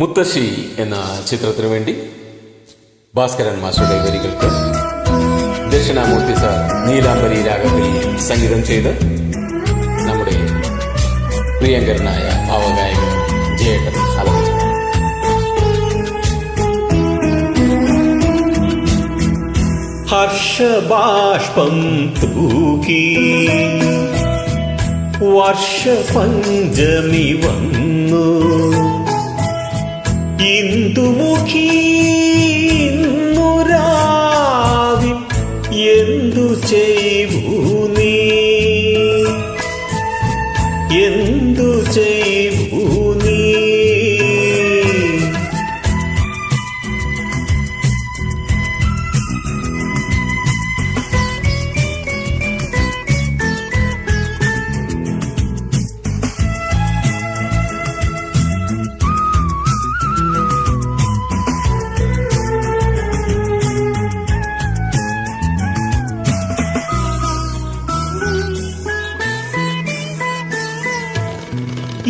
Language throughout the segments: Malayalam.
മുത്തശ്ശി എന്ന ചിത്രത്തിനു വേണ്ടി ഭാസ്കരൻ മാസ്റ്ററുടെ വരികൾക്ക് ദക്ഷിണാമൂർത്തി സാർ നീലാംബരി രാഗത്തിൽ സംഗീതം ചെയ്ത് നമ്മുടെ പ്രിയങ്കരനായ ഭാവഗായകൻ ജയേട്ടൻ ആലപിച്ചു ഹർഷബാഷ്പം തൂക്കി വർഷപഞ്ചമി വന്നു. ഇന്ദുമുഖി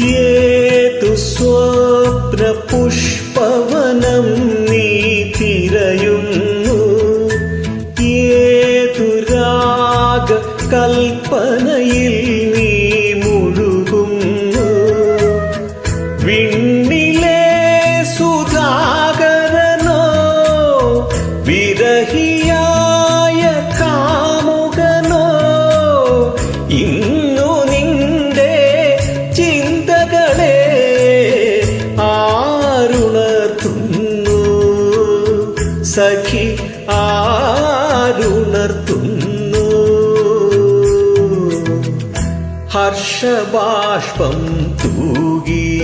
ഏതു സ്വപ്ന പുഷ്പവനം നീ തിരയുന്നു? ഏതു രാഗ കൽപ്പനയിൽ നീ മുഴുകുന്നു? വിണ്ണിലെ സുധാകരനോ വിരഹിയായ സഖി ആരുണർത്തുന്നു. ഹർഷബാഷ്പം തൂകി.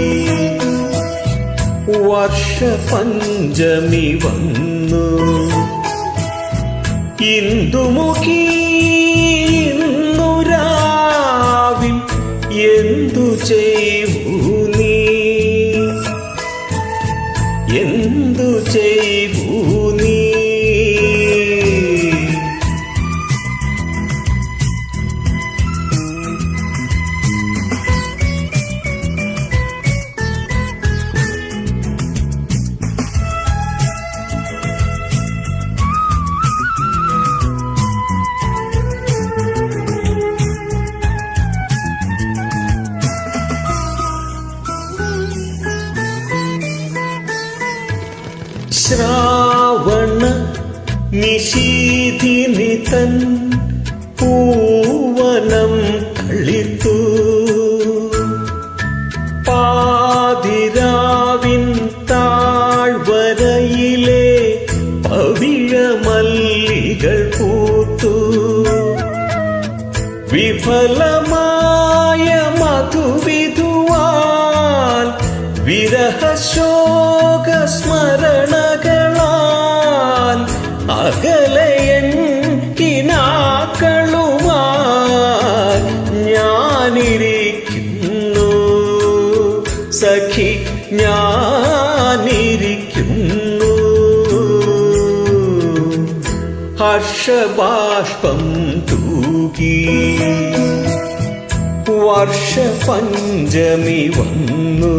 വർഷപഞ്ചമി വന്നു. ഇന്ദുമുഖി ഇന്നുരാവിൽ എന്തു ചെയ്തു നീ? എന്തു ചെയ്തു ശ്രാവണ നിശീതിനി തൻ പൂവനം കളിത്തു. പാതിരാവിൻ താഴ്വരയിലെ പവിഴമല്ലികൾ പൂത്തു. വിഫലമായ മധുവിധുവാൽ വിരഹശോക സഖി ഞാനിരിക്കുന്നു. ഹർഷബാഷ്പം തൂകി. വർഷപഞ്ചമി വന്നു.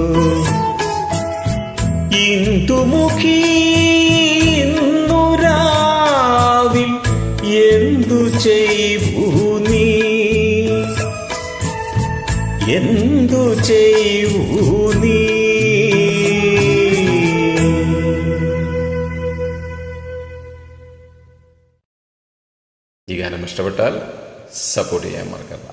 ഇന്ദുമുഖി ഇന്നുരാവിൽ എന്തു ചെയ്യൂ നീ? എന്തു ചെയ്തു ഈ ഗാനം ഇഷ്ടപ്പെട്ടാൽ സപ്പോർട്ട് ചെയ്യാൻ മറക്കണ്ട